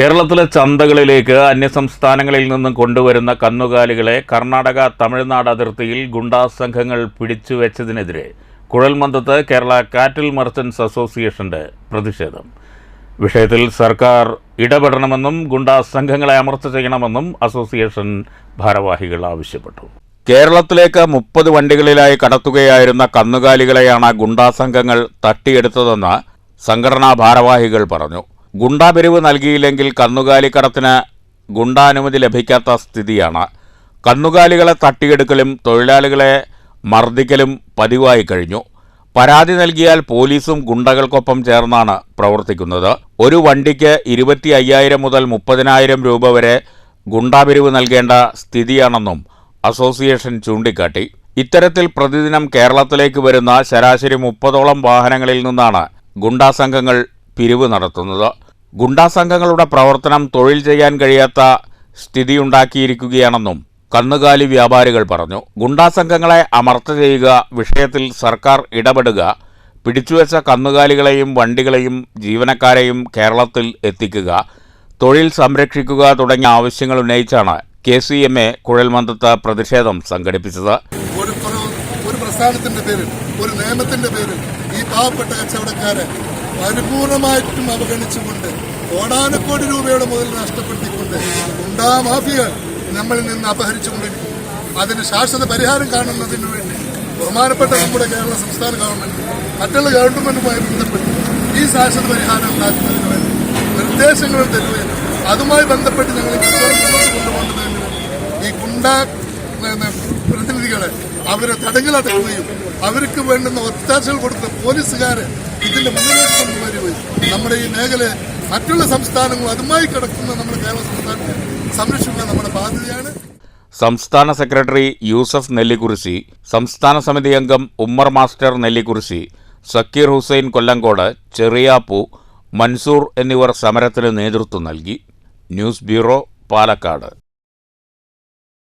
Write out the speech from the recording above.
കേരളത്തിലെ ചന്തകളിലേക്ക് അന്യസംസ്ഥാനങ്ങളിൽ നിന്നും കൊണ്ടുവരുന്ന കന്നുകാലികളെ കർണാടക തമിഴ്നാട് അതിർത്തിയിൽ ഗുണ്ടാ സംഘങ്ങൾ പിടിച്ചു വെച്ചതിനെതിരെ കുഴൽമന്ദത്ത് കേരള കാറ്റിൽ മർച്ചന്റ്സ് അസോസിയേഷന്റെ പ്രതിഷേധം. വിഷയത്തിൽ സർക്കാർ ഇടപെടണമെന്നും ഗുണ്ടാ സംഘങ്ങളെ അമർച്ച ചെയ്യണമെന്നും അസോസിയേഷൻ ഭാരവാഹികൾ ആവശ്യപ്പെട്ടു. കേരളത്തിലേക്ക് മുപ്പത് വണ്ടികളിലായി കടത്തുകയായിരുന്ന കന്നുകാലികളെയാണ് ഗുണ്ടാ സംഘങ്ങൾ തട്ടിയെടുത്തതെന്ന് സംഘടനാ ഭാരവാഹികൾ പറഞ്ഞു. ഗുണ്ടാ പിരിവ് നൽകിയില്ലെങ്കിൽ കന്നുകാലിക്കടത്തിന് ഗുണ്ടാനുമതി ലഭിക്കാത്ത സ്ഥിതിയാണ്. കന്നുകാലികളെ തട്ടിയെടുക്കലും തൊഴിലാളികളെ മർദ്ദിക്കലും പതിവായി കഴിഞ്ഞു. പരാതി നൽകിയാൽ പോലീസും ഗുണ്ടകൾക്കൊപ്പം ചേർന്നാണ് പ്രവർത്തിക്കുന്നത്. ഒരു വണ്ടിക്ക് ഇരുപത്തി അയ്യായിരം മുതൽ മുപ്പതിനായിരം രൂപ വരെ ഗുണ്ടാപിരിവ് നൽകേണ്ട സ്ഥിതിയാണെന്നും അസോസിയേഷൻ ചൂണ്ടിക്കാട്ടി. ഇത്തരത്തിൽ പ്രതിദിനം കേരളത്തിലേക്ക് വരുന്ന ശരാശരി മുപ്പതോളം വാഹനങ്ങളിൽ നിന്നാണ് ഗുണ്ടാ സംഘങ്ങൾ പിരിവ് നടത്തുന്നത്. ഗുണ്ടാ സംഘങ്ങളുടെ പ്രവർത്തനം തൊഴിൽ ചെയ്യാൻ കഴിയാത്ത സ്ഥിതിയുണ്ടാക്കിയിരിക്കുകയാണെന്നും കന്നുകാലി വ്യാപാരികൾ പറഞ്ഞു. ഗുണ്ടാ സംഘങ്ങളെ അമർച്ച ചെയ്യുക വിഷയത്തിൽ സർക്കാർ ഇടപെടുക പിടിച്ചുവെച്ച കന്നുകാലികളെയും വണ്ടികളെയും ജീവനക്കാരെയും കേരളത്തിൽ എത്തിക്കുക തൊഴിൽ സംരക്ഷിക്കുക തുടങ്ങിയ ആവശ്യങ്ങൾ ഉന്നയിച്ചാണ് കെ സി എം എ കുഴൽമന്ദത്ത് പ്രതിഷേധം സംഘടിപ്പിച്ചത്. ഒരു പ്രസ്ഥാനത്തിന്റെ പേരിൽ ഒരു നിയമത്തിന്റെ പേരിൽ ഈ പാവപ്പെട്ട കച്ചവടക്കാരെ പരിപൂർണമായിട്ടും അവഗണിച്ചുകൊണ്ട് കോടാനക്കോടി രൂപയുടെ മുതൽ നഷ്ടപ്പെടുത്തിക്കൊണ്ട് ഗുണ്ടാ മാഫിയകൾ നമ്മളിൽ നിന്ന് അപഹരിച്ചുകൊണ്ടിരിക്കും അതിന് ശാശ്വത പരിഹാരം കാണുന്നതിന് വേണ്ടി ബഹുമാനപ്പെട്ട നമ്മുടെ കേരള സംസ്ഥാന ഗവൺമെന്റ് മറ്റുള്ള ഗവൺമെന്റുമായി ബന്ധപ്പെട്ട് ഈ ശാശ്വത പരിഹാരം ഉണ്ടാക്കുന്നതിന് വേണ്ടി നിർദ്ദേശങ്ങൾ തരുകയും അതുമായി ബന്ധപ്പെട്ട് ഞങ്ങൾ കൊണ്ടുപോകുന്നതിന് ഈ ഗുണ്ടാ പ്രതിനിധികളെ അവരെ തടങ്കലാക്കുകയും അവർക്ക് വേണ്ടുന്ന ഒത്താശകൾ കൊടുത്ത് പോലീസുകാരെ ഇതിന്റെ മുന്നിലേക്ക് കൊണ്ടുവരികയും നമ്മുടെ ഈ മേഖലയെ മറ്റുള്ള സംസ്ഥാനങ്ങളും അതുമായി കിടക്കുന്ന നമ്മുടെ കേരള സംസ്ഥാനത്തെ സംരക്ഷിക്കുക നമ്മുടെ ബാധ്യതയാണ്. സംസ്ഥാന സെക്രട്ടറി യൂസഫ് നെല്ലിക്കുറിശി സംസ്ഥാന സമിതി അംഗം ഉമ്മർ മാസ്റ്റർ നെല്ലിക്കുറിശി സക്കീർ ഹുസൈൻ കൊല്ലങ്കോട് ചെറിയാപ്പു മൻസൂർ എന്നിവർ സമരത്തിന് നേതൃത്വം നൽകി. News bureau Palakkad.